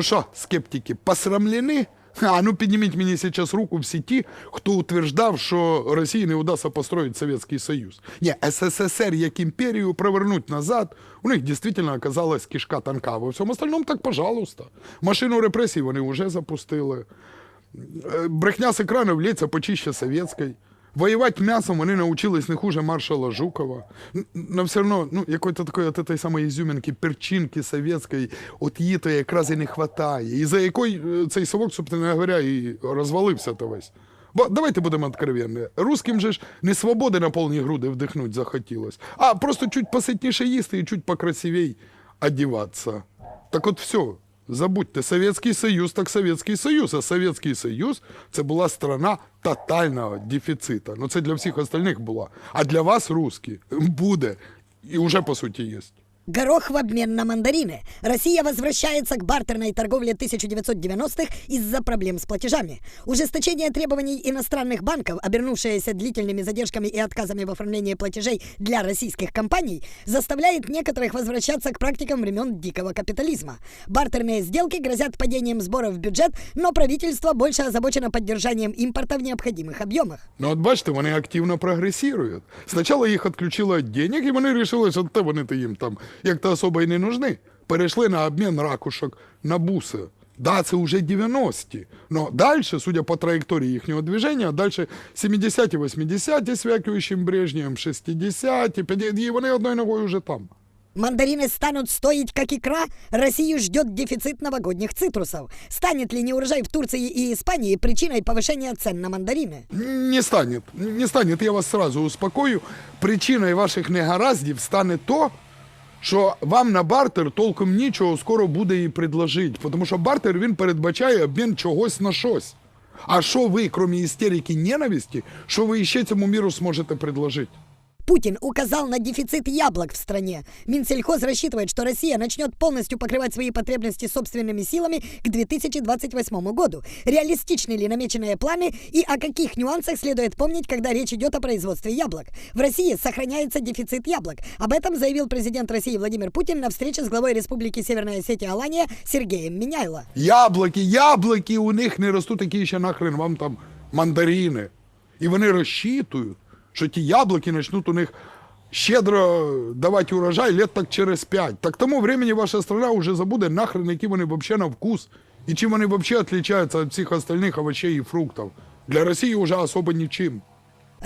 Ну що, скептики, посрамлені? А ну підніміть мені зараз руку всі ті, хто утверждав, що Росії не вдасться построїти Совєтський Союз. Ні, СССР як імперію провернуть назад, у них дійсно оказалась кишка танка. Во всьому остальному так, пожалуйста. Машину репресій вони вже запустили. Е, Брехня з екранів лється почище совєтської. Воювати м'ясом вони научились не хуже маршала Жукова. Но все одно, ну, якої-то такої от этой самої ізюминки, перчинки совєтської, от її то якраз і не хватає. І за якої е, цей совок, собственно говоря, і розвалився то весь. Бо давайте будемо откровенні. Русским же ж не свободи на повні груди вдихнуть захотілось, а просто чуть поситніше їсти і чуть покрасивей одіватися. Так от все, забудьте, Совєтський Союз, так Совєтський Союз. А Совєтський Союз це була страна тотального дефіциту. Ну це для всіх остальних була. А для вас, русські, буде. І вже по суті є. Горох в обмен на мандарины. Россия возвращается к бартерной торговле 1990-х из-за проблем с платежами. Ужесточение требований иностранных банков, обернувшееся длительными задержками и отказами в оформлении платежей для российских компаний, заставляет некоторых возвращаться к практикам времен дикого капитализма. Бартерные сделки грозят падением сборов в бюджет, но правительство больше озабочено поддержанием импорта в необходимых объемах. Ну, от бачите, вони активно прогресують. Спочатку їх відключили від денег, і вони вирішили, що те вони то їм там як-то особо і не нужны. Перейшли на обмін ракушок на буси. Да, це вже 90-ті. Но далі, судя по траєкторії їхнього движення, далі 70-ті, 80-ті з Вяківичем Брежнєвим, 60-ті, 50-ті, і вони одною ногою вже там. Мандарины станут стоить как икра? Россию ждет дефицит новогодних цитрусов. Станет ли неурожай в Турции и Испании причиной повышения цен на мандарины? Не станет. Не станет, я вас сразу успокою. Причиною ваших негараздів стане то, що вам на бартер толком нічого скоро буде і предложити. Тому що бартер він передбачає обмін чогось на щось. А що ви, крім істерики ненависті, що ви ще цьому міру зможете предложити? Путин указал на дефицит яблок в стране. Минсельхоз рассчитывает, что Россия начнет полностью покрывать свои потребности собственными силами к 2028 году. Реалистичны ли намеченные планы и о каких нюансах следует помнить, когда речь идет о производстве яблок? В России сохраняется дефицит яблок. Об этом заявил президент России Владимир Путин на встрече с главой Республики Северная Осетия Алания Сергеем Миняйло. Яблуки, яблуки у них не ростуть, які ще нахрен вам там мандарини. І вони розчитують, що ті яблуки почнуть у них щедро давати урожай лет так через п'ять. Так тому времени ваша страна вже забуде нахрен, які вони взагалі на вкус. І чим вони взагалі відрізняються від всіх остальних овочей і фруктів. Для Росії вже особо нічим.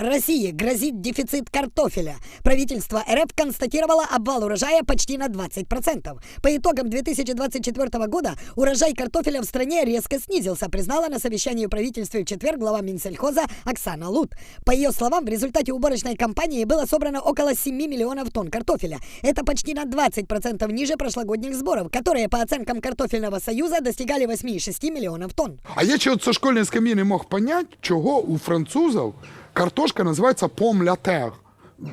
России грозит дефицит картофеля. Правительство РФ констатировало обвал урожая почти на 20%. По итогам 2024 года урожай картофеля в стране резко снизился, признала на совещании в правительстве в четверг глава Минсельхоза Оксана Лут. По ее словам, в результате уборочной кампании было собрано около 7 миллионов тонн картофеля. Это почти на 20% ниже прошлогодних сборов, которые, по оценкам картофельного союза, достигали 8,6 миллионов тонн. А я ще от со школьної скам'ї не мог понять, чого у французів картошка називається пом-ля-тер.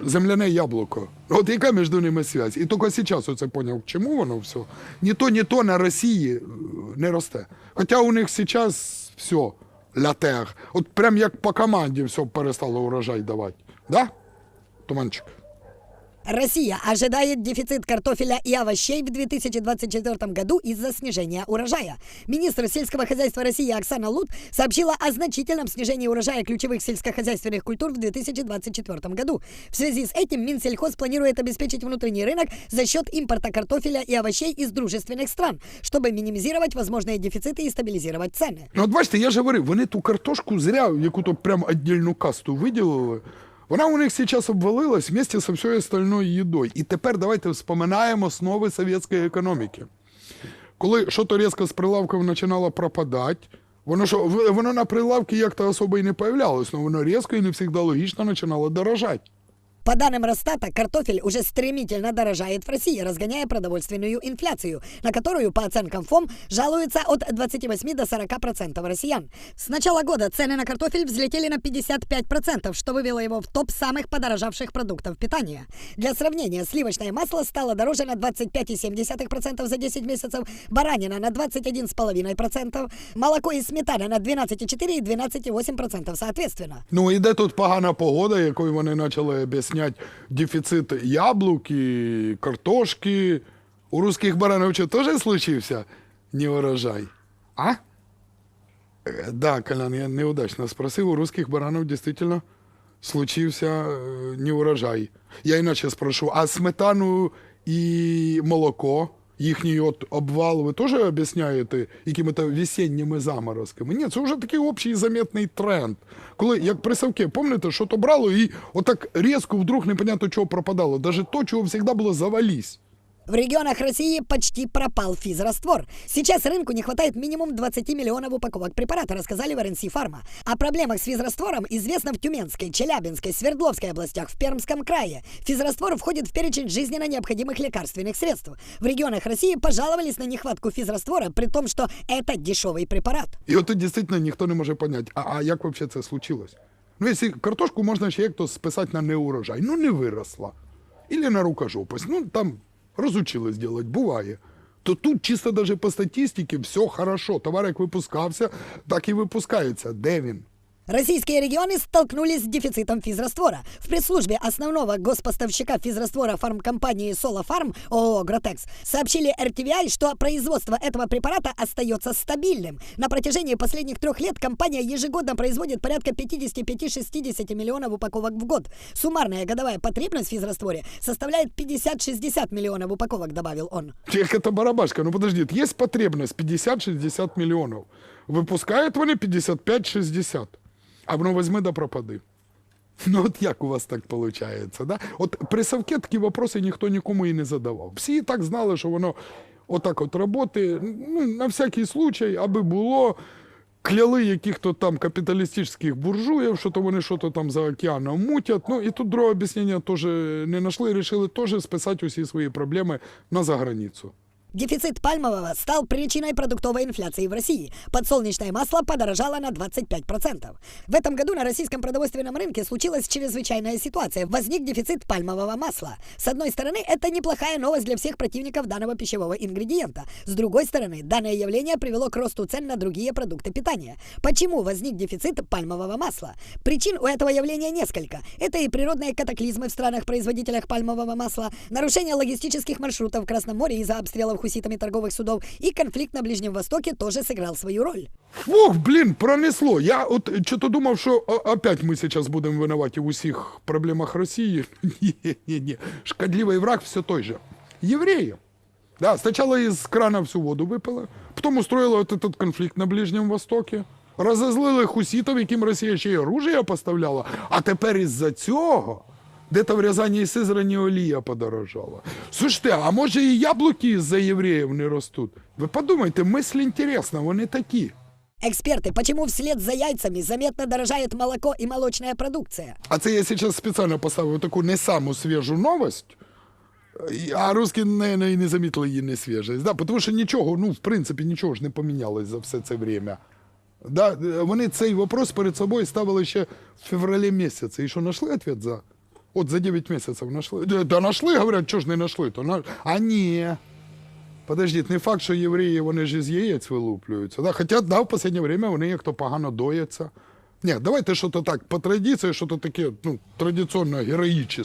Земляне яблуко. От яка між ними связь? І тільки зараз оце поняв, чому воно все. Ні то, ні то на Росії е, не росте. Хоча у них зараз все лятер. От прям як по команді все перестало урожай давати. Да? Туманчик. Россия ожидает дефицит картофеля и овощей в 2024 году из-за снижения урожая. Министр сельского хозяйства России Оксана Лут сообщила о значительном снижении урожая ключевых сельскохозяйственных культур в 2024 году. В связи с этим Минсельхоз планирует обеспечить внутренний рынок за счет импорта картофеля и овощей из дружественных стран, чтобы минимизировать возможные дефициты и стабилизировать цены. Ну, от бачите, я ж говорив, вони ту картошку зря, яку-то прям віддільну касту виділили. Вона у них зараз обвалилась вместе со всей остальной їдою. І тепер давайте вспоминаємо основи совєтської економіки. Коли що-то різко з прилавків починало пропадати, воно що, воно на прилавці як-то особо і не появлялось, але воно різко і не завжди логічно починало дорожати. По данным Росстата, картофель уже стремительно дорожает в России, разгоняя продовольственную инфляцию, на которую, по оценкам ФОМ, жалуются от 28 до 40% россиян. С начала года цены на картофель взлетели на 55%, что вывело его в топ самых подорожавших продуктов питания. Для сравнения, сливочное масло стало дороже на 25,7% за 10 месяцев, баранина на 21,5%, молоко и сметана на 12,4 и 12,8% соответственно. Ну і де тут погана погода, якою вони почали об'ясняти дефіцит яблук і картошки. У русських барановичів теж случився? не урожай. А? Э, Да, Колян, я неудачно спросил. У русских баранов действительно случился не урожай. Я иначе спрошу, а сметану і молоко, їхній от обвал, ви теж об'ясняєте якими-то весенніми заморозками? Ні, це вже такий общий заметний тренд. Коли, як при Савке, пам'ятаєте, що то брало і отак різко вдруг непонятно чого пропадало. Даже то, чого завжди було завались. В регионах России почти пропал физраствор. Сейчас рынку не хватает минимум 20 миллионов упаковок препарата, рассказали в РНС Фарма. О проблемах с физраствором известно в Тюменской, Челябинской, Свердловской областях, в Пермском крае. Физраствор входит в перечень жизненно необходимых лекарственных средств. В регионах России пожаловались на нехватку физраствора, при том, что это дешевый препарат. І от тут дійсно ніхто не може поняти, а, а як взагалі це случилось? Ну, якщо картошку можна ще як-то списати на неурожай, ну не виросла. Ілі на рукожопись, ну там розучились делать, буває. То тут чисто даже по статистике все хорошо. Товар як випускався, так і випускається. Де він? Российские регионы столкнулись с дефицитом физраствора. В пресс-службе основного господставщика физраствора фармкомпании Солофарм ООО «Гротекс» сообщили RTVI, что производство этого препарата остается стабильным. На протяжении последних трех лет компания ежегодно производит порядка 55-60 миллионов упаковок в год. Суммарная годовая потребность в физрастворе составляет 50-60 миллионов упаковок, добавил он. Як это барабашка? Ну подожди, є потребність 50-60 мільйонів. Випускають вони 55-60. А воно візьми да пропади. Ну от як у вас так виходить? Да? От при Савке такі вопроси ніхто нікому і не задавав. Всі і так знали, що воно отак от роботи, ну, на всякий случай, аби було. Кляли яких-то там капіталістичних буржуїв, що то вони що то там за океаном мутять. Ну і тут другого об'яснення теж не знайшли, вирішили теж списати усі свої проблеми на заграницю. Дефицит пальмового стал причиной продуктовой инфляции в России. Подсолнечное масло подорожало на 25%. В этом году на российском продовольственном рынке случилась чрезвычайная ситуация. Возник дефицит пальмового масла. С одной стороны, это неплохая новость для всех противников данного пищевого ингредиента. С другой стороны, данное явление привело к росту цен на другие продукты питания. Почему возник дефицит пальмового масла? Причин у этого явления несколько. Это и природные катаклизмы в странах-производителях пальмового масла, нарушение логистических маршрутов в Красном море из-за обстрелов хуситами торговых судов и конфликт на Ближнем Востоке тоже сыграл свою роль. Ох, блін, пронесло. Я от що-то думав, що о- опять ми зараз будемо винуваті в усіх проблемах Росії. Ні, ні, ні. Шкодливий враг все той же. Євреї. Да, спочатку із крана всю воду випили, потім устроїли от этот конфлікт на Ближньому Востокі. Розозлили хусітів, яким Росія ще й оружие поставляла, а тепер із-за цього де-то в Рязані і Сизрані олія подорожала. Слушайте, а може і яблуки із-за євреїв не ростуть? Ви подумайте, мисль інтересна, вони такі. Эксперты, почему вслед за яйцами заметно дорожает молоко и молочная продукция? А це я зараз спеціально поставив таку не саму свіжу новость, а русські, наверное, і не замітили її не свіжість. Да, тому що нічого, ну, в принципі, нічого ж не помінялось за все це время. Да, вони цей вопрос перед собою ставили ще в февралі місяці. І що, знайшли відповідь за? От за 9 місяців знайшли. Та знайшли, говорять, що ж не знайшли, то. А ні. Подождіть, не факт, що євреї вони ж із яєць вилуплюються. Да? Хоча да, в останнє время вони як то погано дояться. Ні, давайте щось так по традиції, щось таке ну, традиційно героїчне.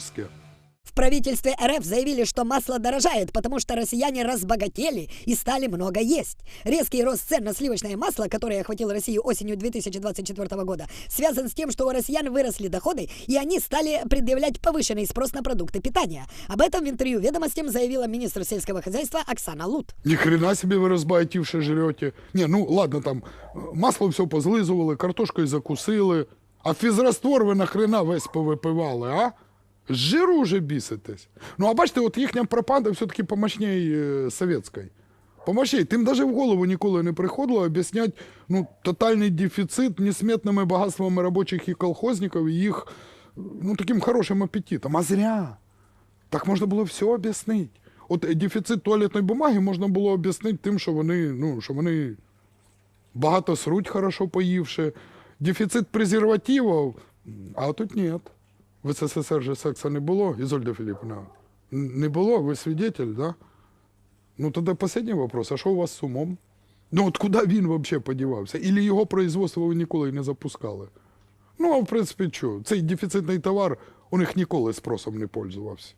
В правительстве РФ заявили, что масло дорожает, потому что россияне разбогатели и стали много есть. Резкий рост цен на сливочное масло, который охватил Россию осенью 2024 года, связан с тем, что у россиян выросли доходы, и они стали предъявлять повышенный спрос на продукты питания. Об этом в интервью ведомостям заявила министр сельского хозяйства Оксана Лут. Ні хрена собі ви розбагатівши жрете. Ні, ну ладно, там е, масло все позлизували, картошкою закусили. А фізраствор ви нахрена весь повипивали, а? З жиру вже біситесь. Ну, а бачите, от їхня пропаганда все-таки помощней е, совєтської. Помощней. Тим навіть в голову ніколи не приходило об'ясняти ну, тотальний дефіцит несметними багатствами робочих і колхозників і їх ну, таким хорошим апетитом. А зря. Так можна було все об'яснити. От е, дефіцит туалетної бумаги можна було об'яснити тим, що вони, ну, що вони багато сруть, хорошо поївши. Дефіцит презервативів, а тут нет. В СССР же секса не було, Ізольда Філіпівна. Не було, ви свидетель, да? Ну, тоді останній вопрос, а що у вас з умом? Ну, от куди він взагалі подівався? Ілі його производство ви ніколи не запускали? Ну, а в принципі, що? Цей дефіцитний товар у них ніколи спросом не пользувався.